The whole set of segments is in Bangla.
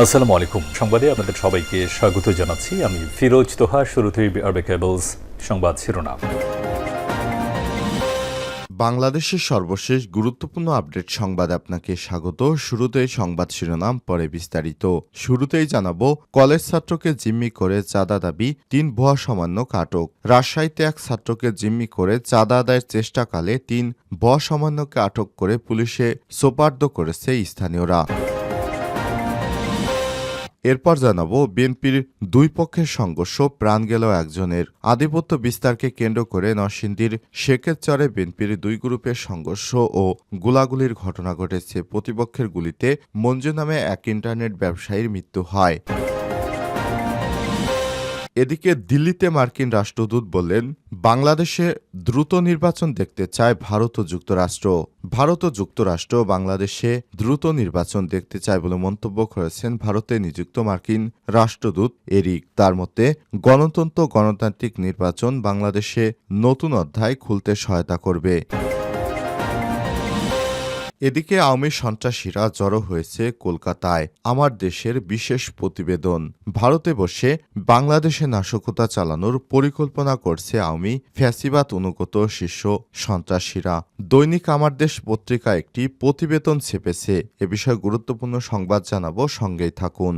আসসালামু আলাইকুম। সংবাদে আপনাদের সবাইকে স্বাগত জানাচ্ছি। আমি ফিরোজ তোহা, শুরুতেই আরবে কেবলস সংবাদ শিরোনাম। বাংলাদেশের সর্বশেষ গুরুত্বপূর্ণ আপডেট সংবাদ আপনাকে স্বাগত। শুরুতেই সংবাদ শিরোনাম, পরে বিস্তারিত। শুরুতেই জানাব, কলেজ ছাত্রকে জিম্মি করে চাঁদা দাবি, তিন ভুয়া সমন্বয়ক আটক রাজশাহীতে এক ছাত্রকে জিম্মি করে চাঁদা আদায়ের চেষ্টাকালে তিন ভুয়া সামান্যকে আটক করে পুলিশে সোপার্দ করেছে স্থানীয়রা। এরপর জানাব, বিএনপির দুই পক্ষের সংঘর্ষ প্রাণ গেল একজনের। আধিপত্য বিস্তারকে কেন্দ্র করে নরসিংদীর শেখের চরে বিএনপির দুই গ্রুপের সংঘর্ষ ও গোলাগুলির ঘটনা ঘটেছে। প্রতিপক্ষের গুলিতে মঞ্জু নামে এক ইন্টারনেট ব্যবসায়ীর মৃত্যু হয়। এদিকে দিল্লিতে মার্কিন রাষ্ট্রদূত বললেন, বাংলাদেশে দ্রুত নির্বাচন দেখতে চায় ভারত ও যুক্তরাষ্ট্র। ভারত ও যুক্তরাষ্ট্র বাংলাদেশে দ্রুত নির্বাচন দেখতে চায় বলে মন্তব্য করেছেন ভারতে নিযুক্ত মার্কিন রাষ্ট্রদূত এরিক। তার মতে, গণতন্ত্র গণতান্ত্রিক নির্বাচন বাংলাদেশে নতুন অধ্যায় খুলতে সহায়তা করবে। এদিকে আওয়ামী সন্ত্রাসীরা জড়ো হয়েছে কলকাতায়, আমার দেশের বিশেষ প্রতিবেদন। ভারতে বসে বাংলাদেশে নাশকতা চালানোর পরিকল্পনা করছে আওয়ামী ফ্যাসিবাদ অনুগত শীর্ষ সন্ত্রাসীরা। দৈনিক আমার দেশ পত্রিকা একটি প্রতিবেদন ছেপেছে। এ বিষয়ে গুরুত্বপূর্ণ সংবাদ জানাব, সঙ্গেই থাকুন।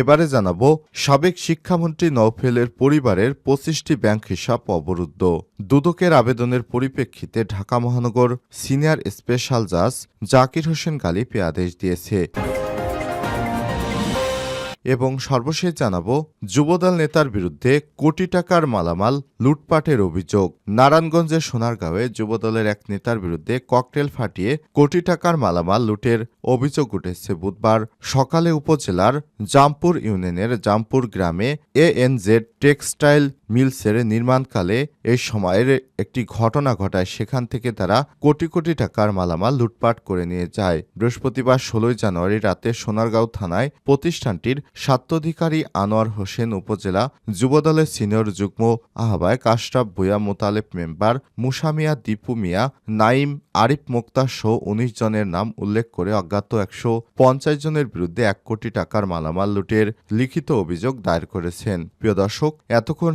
এবারে জানাব, সাবেক শিক্ষামন্ত্রী নওফেলের পরিবারের পঁচিশটি ব্যাংক হিসাব অবরুদ্ধ। দুদকের আবেদনের পরিপ্রেক্ষিতে ঢাকা মহানগর সিনিয়র স্পেশাল জাজ জাকির হোসেন গালিপে আদেশ দিয়েছে। এবং সর্বশেষ জানাব, যুবদল নেতার বিরুদ্ধে কোটি টাকার মালামাল, লুটপাটের অভিযোগ। নারায়ণগঞ্জের সোনারগাঁওয়ে যুবদলের এক নেতার বিরুদ্ধে ককটেল ফাটিয়ে কোটি টাকার মালামাল লুটের অভিযোগ উঠেছে বুধবার সকালে উপজেলার জামপুর ইউনিয়নের জামপুর গ্রামে এএনজেড টেক্সটাইল মিলসের নির্মাণকালে এই সময়ের একটি ঘটনা ঘটায়। সেখান থেকে তারা কোটি কোটি টাকার মালামাল লুটপাট করে নিয়ে যায়। বৃহস্পতিবার ষোলোই জানুয়ারি রাতে সোনারগাঁও থানায় প্রতিষ্ঠানটির স্বাত্বাধিকারী আনোয়ার হোসেন উপজেলা যুবদলের সিনিয়র যুগ্ম আহ্বায়ক আশরাফ ভুয়া মোতালেব মেম্বার মুসামিয়া দীপু মিয়া, নাইম আরিফ মোক্তার সহ উনিশ জনের নাম উল্লেখ করে অজ্ঞাত একশো পঞ্চাশ জনের বিরুদ্ধে এক কোটি টাকার মালামাল লুটের লিখিত অভিযোগ দায়ের করেছেন। প্রিয় দর্শক, এতক্ষণ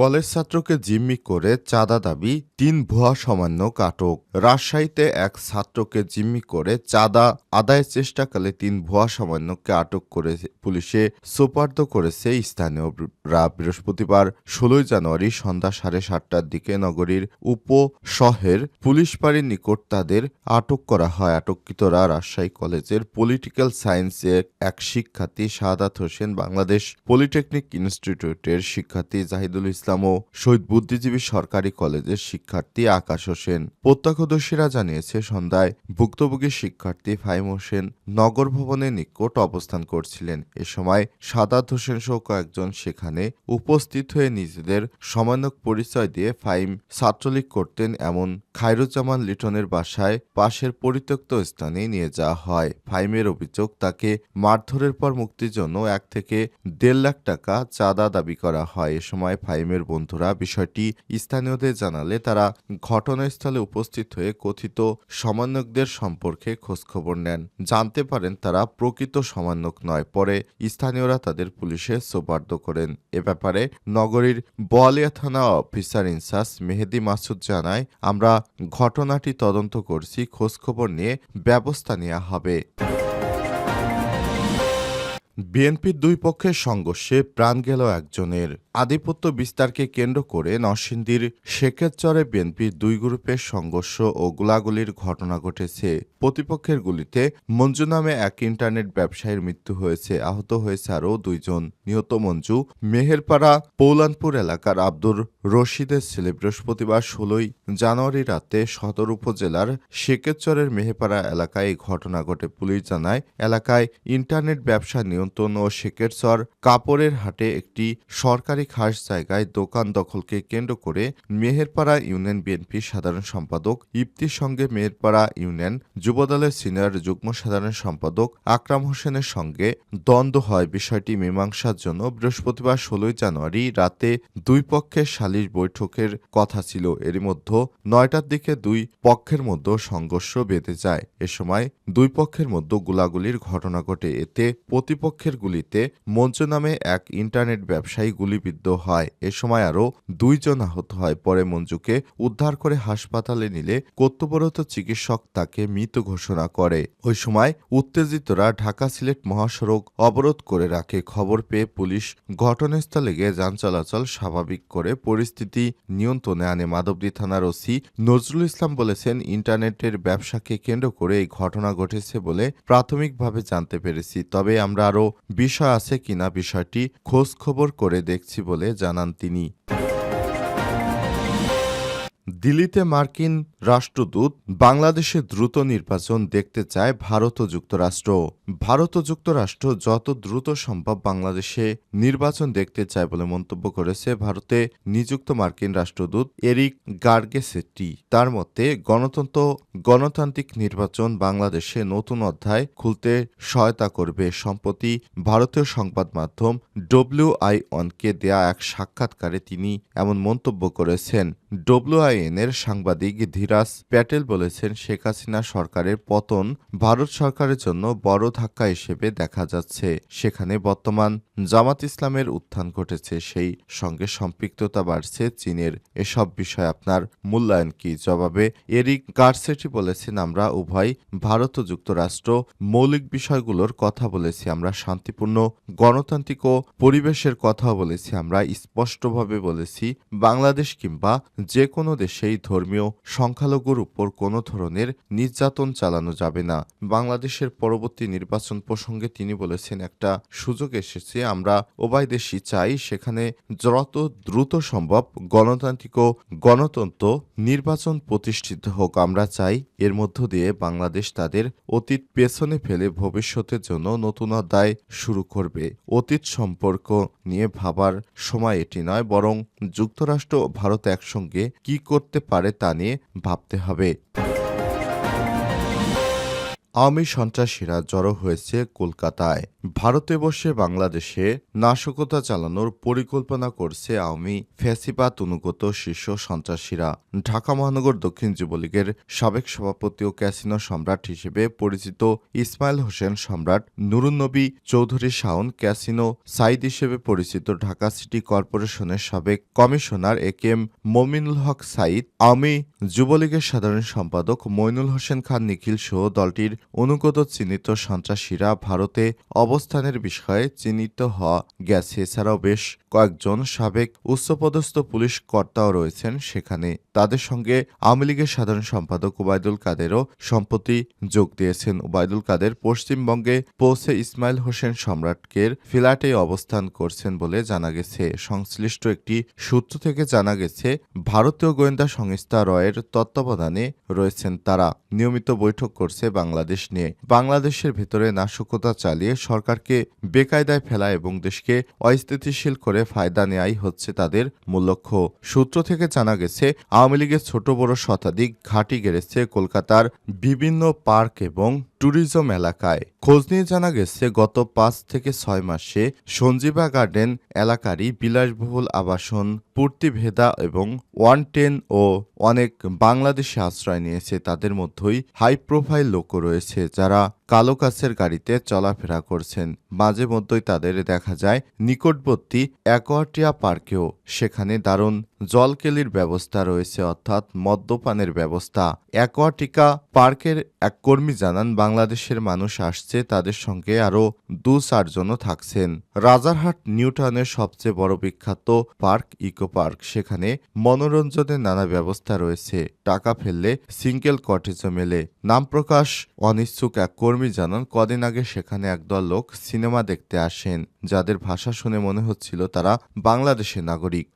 কলেজ ছাত্রকে জিম্মি করে চাঁদা দাবি, তিন ভুয়া সমন্বয়ক আটক রাজশাহীতে এক ছাত্রকে জিম্মি করে চাঁদা আদায়ের চেষ্টাকালে তিন ভুয়া সমন্বয়ককে আটক করে পুলিশে সোপার্দ করেছে স্থানীয়রা বৃহস্পতিবার, ষোলোই জানুয়ারি সন্ধ্যা সাড়ে সাতটার দিকে নগরীর উপ শহের পুলিশ বাড়ির নিকট তাদের আটক করা হয়। আটককৃতরা রাজশাহী কলেজের পলিটিক্যাল সায়েন্সের এক শিক্ষার্থী শাহাদাত হোসেন, বাংলাদেশ পলিটেকনিক ইনস্টিটিউটের শিক্ষার্থী জাহিদুল ইসলাম ও শহীদ বুদ্ধিজীবী সরকারি কলেজের শিক্ষার্থী আকাশ হোসেন। প্রত্যক্ষদর্শীরা জানিয়েছে, সন্ধ্যায় ভুক্তভোগী শিক্ষার্থী ফাইম হোসেন নগর ভবনের নিকট অবস্থান করছিলেন। এ সময় সাদাত হোসেন সহ কয়েকজন সেখানে উপস্থিত হয়ে নিজেদের সমন্বয়ক পরিচয় দিয়ে ফাইম ছাত্রলীগ করতেন এমন খায়রুজ্জামান লিটনের বাসায় পাশের পরিত্যক্ত স্থানে নিয়ে যাওয়া হয়। ফাইমের অভিযোগ, তাকে মারধরের পর মুক্তির জন্য এক থেকে দেড় লাখ টাকা চাঁদা দাবি করা হয়। এ সময় ফাইমের বন্ধুরা বিষয়টি স্থানীয়দের জানালে তারা ঘটনাস্থলে উপস্থিত হয়ে কথিত সমন্বয়কদের সম্পর্কে খোঁজখবর নেন। জানতে পারেন তারা প্রকৃত সমন্বয়ক নয়, পরে স্থানীয়রা তাদের পুলিশে সোপার্দ করেন। এ ব্যাপারে নগরীর বোয়ালিয়া থানা অফিসার ইনচার্জ মেহেদি মাসুদ জানায়, আমরা ঘটনাটি তদন্ত করছি, খোঁজখবর নিয়ে ব্যবস্থা নেওয়া হবে। বিএনপির দুই পক্ষের সংঘর্ষে প্রাণ গেল একজনের। আধিপত্য বিস্তারকে কেন্দ্র করে নরসিংদীর শেখেরচরে বিএনপির দুই গ্রুপের সংঘর্ষ ও গোলাগুলির ঘটনা ঘটেছে। প্রতিপক্ষের গুলিতে মঞ্জু নামে এক ইন্টারনেট ব্যবসায়ীর মৃত্যু হয়েছে। আহত হয়েছে আরও দুইজন। নিহত মঞ্জু মেহেরপাড়া পৌলানপুর এলাকার আব্দুর রশিদের ছেলে। বৃহস্পতিবার ষোলোই জানুয়ারি রাতে সদর উপজেলার শেকেরচরের মেহেরপাড়া এলাকায় এই ঘটনা ঘটে। পুলিশ জানায়, এলাকায় ইন্টারনেট ব্যবসা নিয়ন্ত্রণ ও শেকেরচর কাপড়ের হাটে একটি সরকারি সরকারি খাস জায়গায় দোকান দখলকে কেন্দ্র করে মেহেরপাড়া ইউনিয়ন বিএনপি সাধারণ সম্পাদক ইপ্তির সঙ্গে মেহেরপাড়া ইউনিয়ন যুবদলের সিনিয়র যুগ্ম সাধারণ সম্পাদক আকরাম হোসেনের সঙ্গে দ্বন্দ্ব হয় বিষয়টি মীমাংসার জন্য বৃহস্পতিবার ষোলোই জানুয়ারি রাতে দুই পক্ষের সালিশ বৈঠকের কথা ছিল। এরই মধ্যে নয়টার দিকে দুই পক্ষের মধ্যে সংঘর্ষ বেঁধে যায়। এ সময় দুই পক্ষের মধ্যে গোলাগুলির ঘটনা ঘটে। এতে প্রতিপক্ষের গুলিতে মঞ্চ নামে এক ইন্টারনেট ব্যবসায়ী গুলিবিদ্ধ হয়। এ সময় আরও দুইজন আহত হয়। পরে মঞ্জুকে উদ্ধার করে হাসপাতালে নিলে কর্তব্যরত চিকিৎসক তাকে মৃত ঘোষণা করে। ওই সময় উত্তেজিতরা ঢাকা সিলেট মহাসড়ক অবরোধ করে রাখে। খবর পেয়ে পুলিশ ঘটনাস্থলে গিয়ে যান চলাচল স্বাভাবিক করে পরিস্থিতি নিয়ন্ত্রণে আনে। মাধবদী থানার ওসি নজরুল ইসলাম বলেছেন, ইন্টারনেটের ব্যবসাকে কেন্দ্র করে এই ঘটনা ঘটেছে বলে প্রাথমিকভাবে জানতে পেরেছি। তবে আমরা আরও বিষয় আছে কিনা বিষয়টি খোঁজ খবর করে দেখছি। বলে জানান তিনি। দিল্লিতে মার্কিন রাষ্ট্রদূত বাংলাদেশে দ্রুত নির্বাচন দেখতে চায় ভারত ও যুক্তরাষ্ট্র। ভারত ও যুক্তরাষ্ট্র যত দ্রুত সম্ভব বাংলাদেশে নির্বাচন দেখতে চায় বলে মন্তব্য করেছে ভারতে নিযুক্ত মার্কিন রাষ্ট্রদূত এরিক গার্গেসেটি তার মতে, গণতন্ত্র, গণতান্ত্রিক নির্বাচন বাংলাদেশে নতুন অধ্যায় খুলতে সহায়তা করবে সম্প্রতি ভারতীয় সংবাদ মাধ্যম ডব্লিউআইঅনকে দেয়া এক সাক্ষাৎকারে তিনি এমন মন্তব্য করেছেন। ডব্লিউআইএন এর সাংবাদিক ধীরাজ প্যাটেল বলেছেন, শেখ হাসিনা সরকারের পতন ভারত সরকারের জন্য বড় ধাক্কা হিসেবে দেখা যাচ্ছে। সেখানে বর্তমান জামাত ইসলামের উত্থান ঘটেছে, সেই সঙ্গে সম্পৃক্ততা বাড়ছে চীনের। এসব বিষয়ে আপনার মূল্যায়ন কি? জবাবে এরিক গার্সেটি বলেছেন, আমরা উভয় ভারত ও যুক্তরাষ্ট্র মৌলিক বিষয়গুলোর কথা বলেছি, আমরা শান্তিপূর্ণ গণতান্ত্রিক ও পরিবেশের কথা বলেছি, আমরা স্পষ্টভাবে বলেছি, বাংলাদেশ কিংবা যে কোনো দেশেই ধর্মীয় সংখ্যালঘুর উপর কোনো ধরনের নির্যাতন চালানো যাবে না। বাংলাদেশের পরবর্তী নির্বাচন প্রসঙ্গে তিনি বলেছেন, একটা সুযোগ এসেছে, আমরা উভয় দেশই চাই সেখানে যত দ্রুত সম্ভব গণতান্ত্রিক ও গণতন্ত্র নির্বাচন প্রতিষ্ঠিত হোক। আমরা চাই এর মধ্য দিয়ে বাংলাদেশ তাদের অতীত পেছনে ফেলে ভবিষ্যতের জন্য নতুন অধ্যায় শুরু করবে। অতীত সম্পর্ক নিয়ে ভাবার সময় এটি নয়, বরং যুক্তরাষ্ট্র ও ভারত একসঙ্গে কি করতে পারে তা নিয়ে ভাবতে হবে। আওয়ামী সন্ত্রাসীরা জড়ো হয়েছে কলকাতায়। ভারতে বসে বাংলাদেশে নাশকতা চালানোর পরিকল্পনা করছে আওয়ামী ফ্যাসিবাদ অনুগত শীর্ষ সন্ত্রাসীরা। ঢাকা মহানগর দক্ষিণ যুবলীগের সাবেক সভাপতি ও ক্যাসিনো সম্রাট হিসেবে পরিচিত ইসমাইল হোসেন সম্রাট নুরুন্নবী চৌধুরী শাওন ক্যাসিনো সাইদ হিসেবে পরিচিত ঢাকা সিটি কর্পোরেশনের সাবেক commissioner A K M Mominul Haque Sayeed Awami যুবলীগের সাধারণ সম্পাদক মইনুল হোসেন খান নিখিল সহ দলটির অনুগত চিহ্নিত সন্ত্রাসীরা ভারতে অবস্থানের বিষয়ে চিহ্নিত হওয়া গেছে। এছাড়াও বেশ কয়েকজন সাবেক উচ্চপদস্থ পুলিশ কর্তাও রয়েছেন সেখানে। তাদের সঙ্গে আওয়ামী লীগের সাধারণ সম্পাদক ওবায়দুল কাদেরও সম্প্রতি যোগ দিয়েছেন। ওবায়দুল কাদের পশ্চিমবঙ্গে পৌঁছে ইসমাইল হোসেন সম্রাটকের ফ্ল্যাটে অবস্থান করছেন বলে জানা গেছে। সংশ্লিষ্ট একটি সূত্র থেকে জানা গেছে, ভারতীয় গোয়েন্দা সংস্থা রয়ের তত্ত্বাবধানে রয়েছেন তারা। নিয়মিত বৈঠক করছে বাংলাদেশ। নিয়ে। বাংলাদেশের ভেতরে নাশকতা চালিয়ে সরকারকে বেকায়দায় ফেলা এবং দেশকে অস্থিতিশীল করে ফায়দা নেয়াই হচ্ছে তাদের মূল লক্ষ্য। সূত্র থেকে জানা গেছে, আওয়ামী লীগের ছোট বড় শতাধিক ঘাঁটি গেড়েছে কলকাতার বিভিন্ন পার্ক এবং ট্যুরিজম এলাকায়। খোঁজ নিয়ে জানা গেছে, গত পাঁচ থেকে ছয় মাসে সঞ্জীবা গার্ডেন এলাকারই বিলাসবহুল আবাসন, পূর্তিভেদা এবং ওয়ান টেন ও অনেক বাংলাদেশে আশ্রয় নিয়েছে। তাদের মধ্যেই হাই প্রোফাইল লোকও রয়েছে যারা কালো কাছের গাড়িতে চলাফেরা করছেন। মাঝে মধ্যেই তাদের দেখা যায় নিকটবর্তী অ্যাকোয়াটিয়া পার্কেও। সেখানে দারুণ জলকেলির ব্যবস্থা রয়েছে, অর্থাৎ মদ্যপানের ব্যবস্থা। অ্যাকোয়াটিকা পার্কের এক কর্মী জানান, বাংলাদেশের মানুষ আসছে, তাদের সঙ্গে আরও দু চারজনও থাকছেন। রাজারহাট নিউটাউনের সবচেয়ে বড় বিখ্যাত পার্ক ইকো পার্ক। সেখানে মনোরঞ্জনের নানা ব্যবস্থা রয়েছে। টাকা ফেললে সিঙ্গেল কটেজও মেলে। নাম প্রকাশ অনিচ্ছুক এক কর্মী জানান, কদিন আগে সেখানে একদল লোক সিনেমা দেখতে আসেন, যাদের ভাষা শুনে মনে হচ্ছিল তারা বাংলাদেশের নাগরিক।